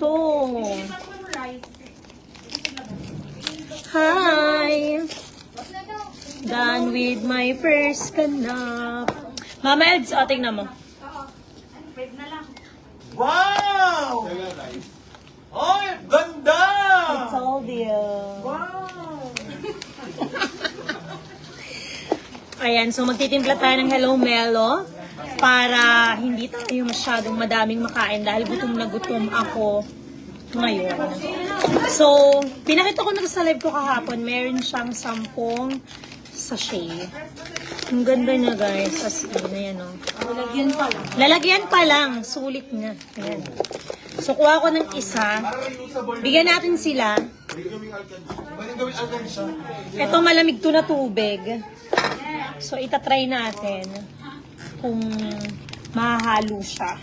to. Hi! Done with my first kanap. Mama Eds, o, tingnan mo. Wow! Ay, ganda! I told you. Wow! Ayan, so magtitimpla tayo ng Hello Melo para hindi tayo masyadong madaming makain dahil gutom na gutom ako ngayon. So, pinakita ko na sa live ko kahapon, meron siyang sampung sachet. Ang ganda niya guys. As in, ayan o. Lalagyan pa lang. Lalagyan pa lang. Sulit niya. Ayan. So, kuha ko ng isa. Bigyan natin sila. Ito malamig to na tubig. So, itatry natin kung mahalo siya.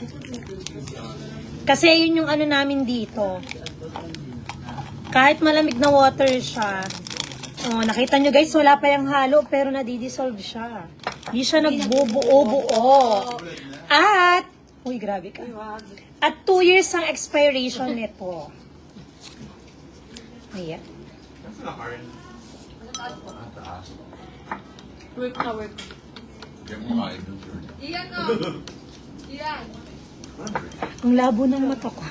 Kasi yun yung ano namin dito. Kahit malamig na water siya, oh, nakita nyo guys, wala pa yung halo, pero nadidissolve siya. Hindi siya nagbubuo-buo. At, uy, grabe ka. At 2 years ang expiration nito. Ayan. Work na work. Iyan o. Iyan. Ang labo ng mata ko.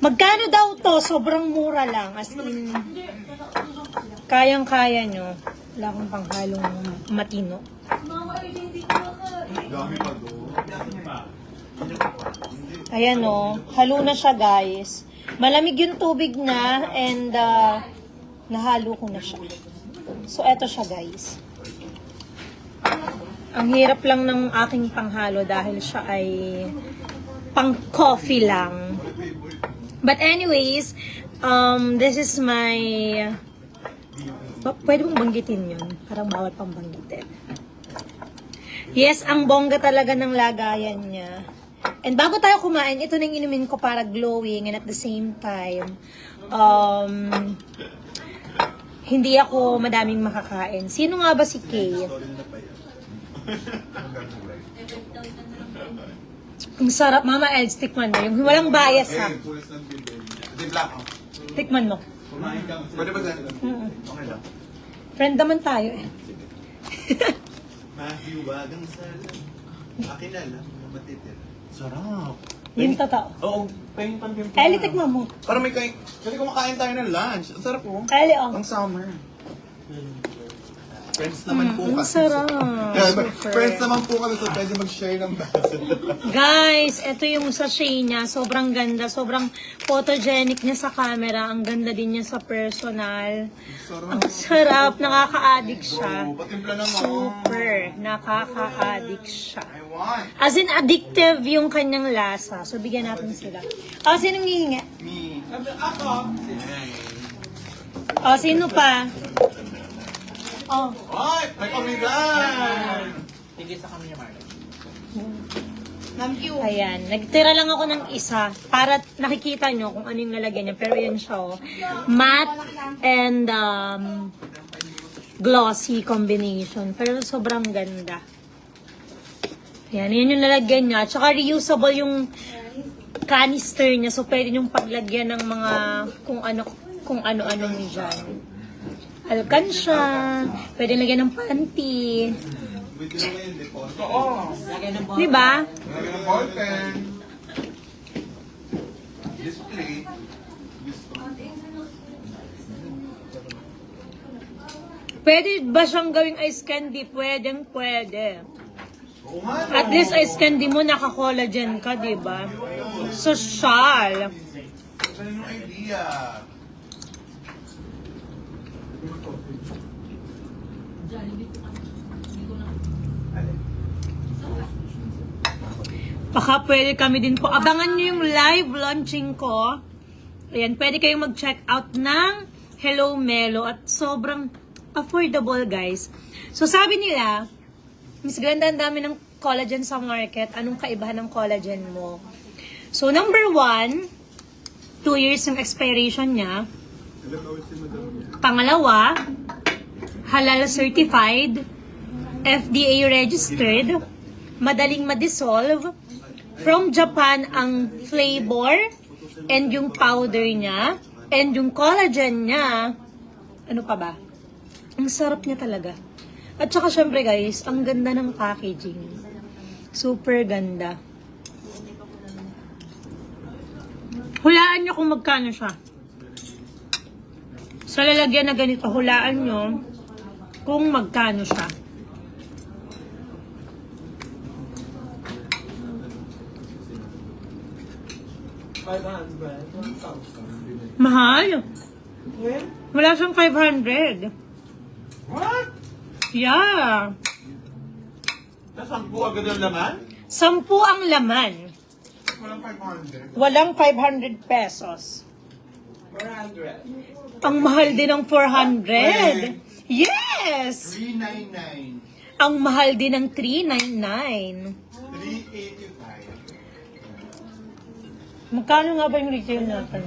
Magkano daw to? Sobrang mura lang. As in, kayang-kaya nyo. Wala akong panghalong matino. Dami pa do. Ayan o. Halo na siya guys. Malamig yung tubig na and uh, nahalo ko na siya. So, eto siya guys. Ang hirap lang ng aking panghalo dahil siya ay pang coffee lang. But anyways, um, this is my... Pwede mong banggitin yun? Parang bawal pang banggitin. Yes, ang bongga talaga ng lagayan niya. And bago tayo kumain, ito na yung inumin ko para glowing and at the same time, um, hindi ako madaming makakain. Sino nga ba si Kay? Ang sarap, Mama Els, tikman mo. Yung walang bias ha. Tikman mo. Pwede ba. Okay lang. Friend naman tayo eh. Mahiwagang salam. Akin na lang, mga matitira. Sarap. Yung totoo. Oo, pahing pandimpla. Kylie, tikman mo. Parang may kain. Kasi kumakain tayo ng lunch. Ang sarap po. Kylie, oh. Ang summer. Friends naman po Mm, ang kasi. sarap. Yeah, Super. Friends naman po kami so pwede mag-share ng baso. Guys, ito yung sachet niya. Sobrang ganda. Sobrang photogenic niya sa camera. Ang ganda din niya sa personal. Sarap. Ang sarap. Nakaka-addict siya. Oo, patimpla naman. Super. Nakaka-addict siya. As in, addictive yung kanyang lasa. So, bigyan natin sila. O, sinong hihingi? Me. Ako. O, sino pa? Oh, Ay, may pamigan. Thank you. ayan. Nagtira lang ako ng isa para nakikita nyo kung ano yung nalagyan niya. Pero yan siya, oh. Matte and um, glossy combination. Pero sobrang ganda. Ayan, yun yung nalagyan niya. Tsaka reusable yung canister niya. So, pwede yung paglagyan ng mga kung ano kung ano-ano mo dyan. Alkansya, pwede lagyan ng panty. Oo. Di ba? Lagyan ng ballpen. Display. Pwede ba siyang gawing ice candy? Pwedeng pwede. At least ice candy mo naka-collagen ka, di ba? Social. Idea. Baka pwede kami din po. Abangan nyo yung live launching ko. Ayan, pwede kayong mag-check out ng Hello Melo at sobrang affordable, guys. So, sabi nila, Miss Glenda, ang dami ng collagen sa market. Anong kaibahan ng collagen mo? So, number one, two years yung expiration niya. Pangalawa, halal certified, FDA registered, madaling ma-dissolve, from Japan ang flavor, and yung powder niya, and yung collagen niya. Ano pa ba? Ang sarap niya talaga. At saka syempre guys, ang ganda ng packaging. Super ganda. Hulaan nyo kung magkano siya. Sa lalagyan na ganito, hulaan nyo kung magkano siya. Mahal. Wala siyang 500. Yeah. Nasampu agad ang laman? Sampu ang laman. Walang 500. Walang 500 pesos. 400. Ang mahal din ng 400. Yes! 399. Ang mahal din ng 399. 385. Magkano nga ba yung retail natin?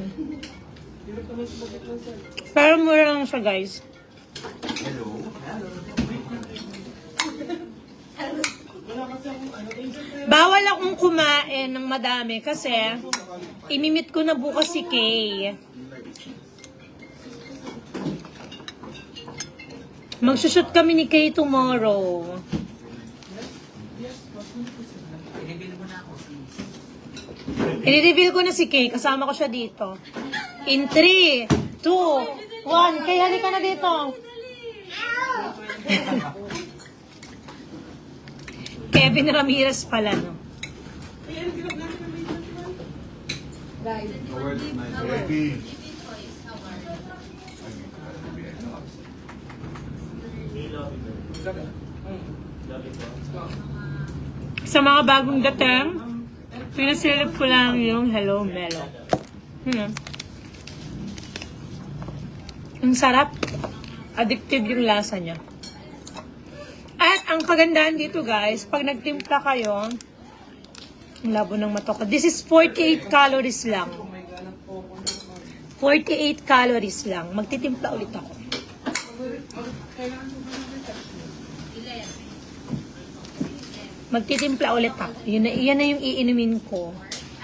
Pero mura lang siya, guys. Hello? Bawal akong kumain ng madami kasi imimit ko na bukas si Kay. Magsushoot kami ni Kay tomorrow. I-reveal ko na si Kay. Kasama ko siya dito. In 3, 2, 1. Kay, halika na dito. Kevin Ramirez pala, no? Baby. Sa mga bagong dating, pinasilip ko lang yung Hello Melo. Hmm. Ang sarap. Addictive yung lasa niya. At ang kagandahan dito guys, pag nagtimpla kayo, ang labo ng mata. This is 48 calories lang. 48 calories lang. Magtitimpla ulit ako. Magtitimpla ulit ako. Yun na, yan na yung iinumin ko.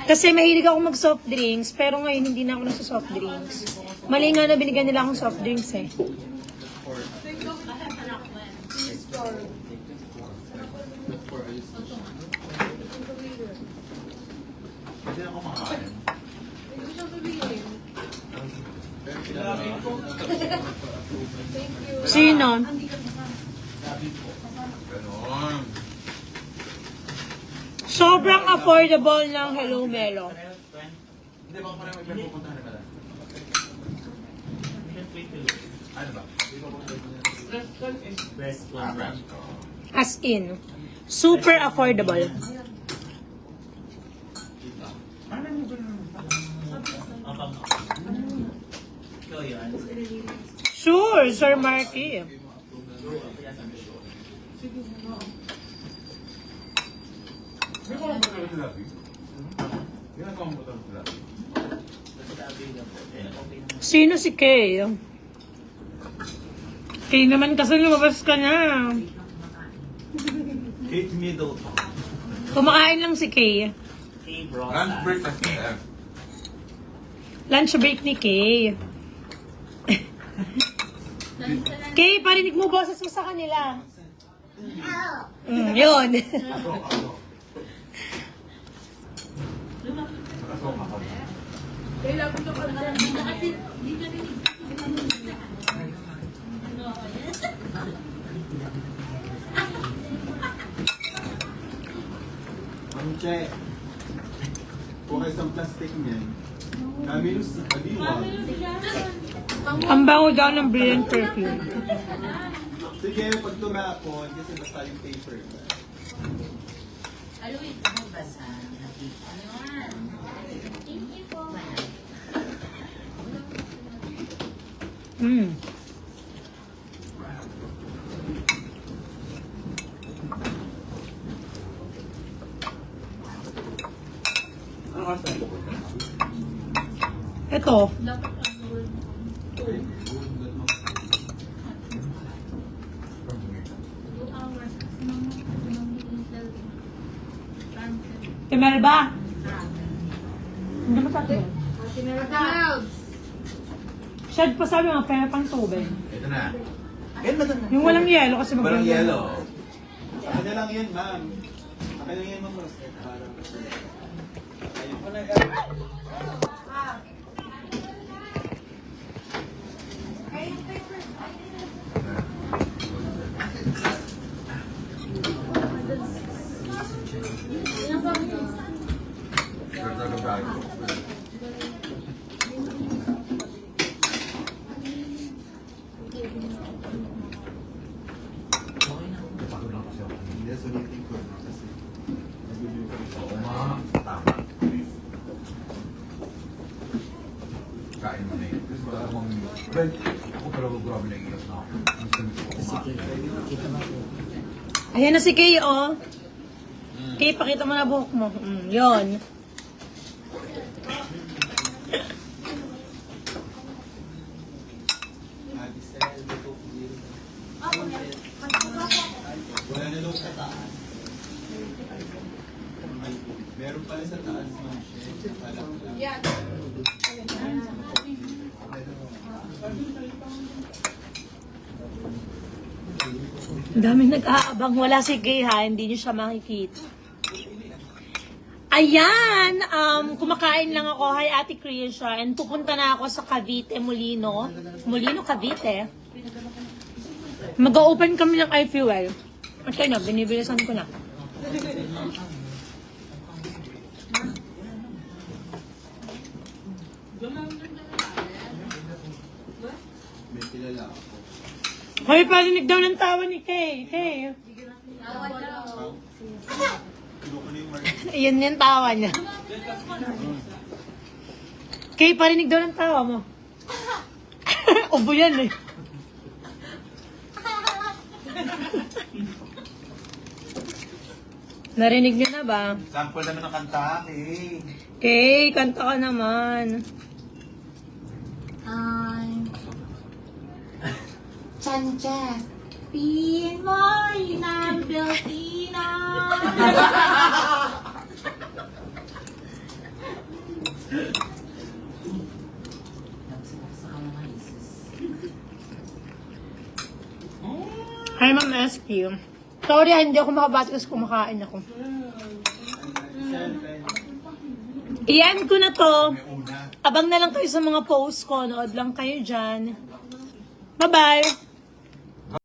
Kasi mahilig ako mag soft drinks, pero ngayon hindi na ako nasa soft drinks. Mali nga na binigyan nila akong soft drinks eh. Hindi ako makakain. Sino? Ganon. Sobrang affordable ng Hello Melo. Hindi ba parang may pupunta Ano ba? Ah, Rasco. As in, super affordable. Sure, Sir Marky. Ginagawa mo ba talaga sila? Sino si Kay? Kay naman kasi lumabas ka na. Kate Middleton. Kumakain lang si Kay. Lunch break kasi eh. Lunch break ni Kay. Kay, parinig mo boses mo sa kanila. Mm, yun. Ako, ako. Nakasok ako. Ang che. Kung kayo isang plastic niyan, Camillus Adiwa. Ang bango daw ng brilliant perfume. Sige, pag tumapon, kasi basta yung paper. Mm. Ano kasi? Ito, Imelba. Hindi mo sabi. Melbs. Shad pa sabi mga pera pang tubig. Ito na. Yung walang yelo kasi Walang mag- yellow. Akin na lang yan, ma'am. Akin lang yan, ma'am. Parang... Ayun ko na Hindi, sulitin ko. Kasi... Nagbibigay ko rin. Oo, ma. Tama. Kain mo na yun. Kasi baka mong... Well, ako talaga grabe na iiyak na ako. Ang sabi ko, kumain. Ayan na si Kay, oh. Kay, pakita mo na buhok mo. Mm, yon. Wala na daw sa taas. Meron pala sa taas, ma'am. Yan. Daming nag-aabang. Wala si Kay, ha? Hindi niyo siya makikita. Ayan! Um, kumakain lang ako. Hi, Ate Krisha. And pupunta na ako sa Cavite, Molino. Molino, Cavite. Mag-open kami ng iFuel. Okay na, binibilisan ko na. May kilala ako. Hoy, parinig daw ng tawa ni Kay. Kay. Ayan yung tawa niya. Kay, parinig daw ng tawa mo. Ubo yan eh. Narinig niyo na ba? Sample naman ng kanta, eh. Kay, kanta ka naman. Chanja. Pinoy ng Pilipinas. Hi, Ma'am SQ. Sorry, ah, hindi ako makabati kasi kumakain ako. Iyan ko na to. Abang na lang kayo sa mga posts ko. Nood lang kayo dyan. Bye-bye!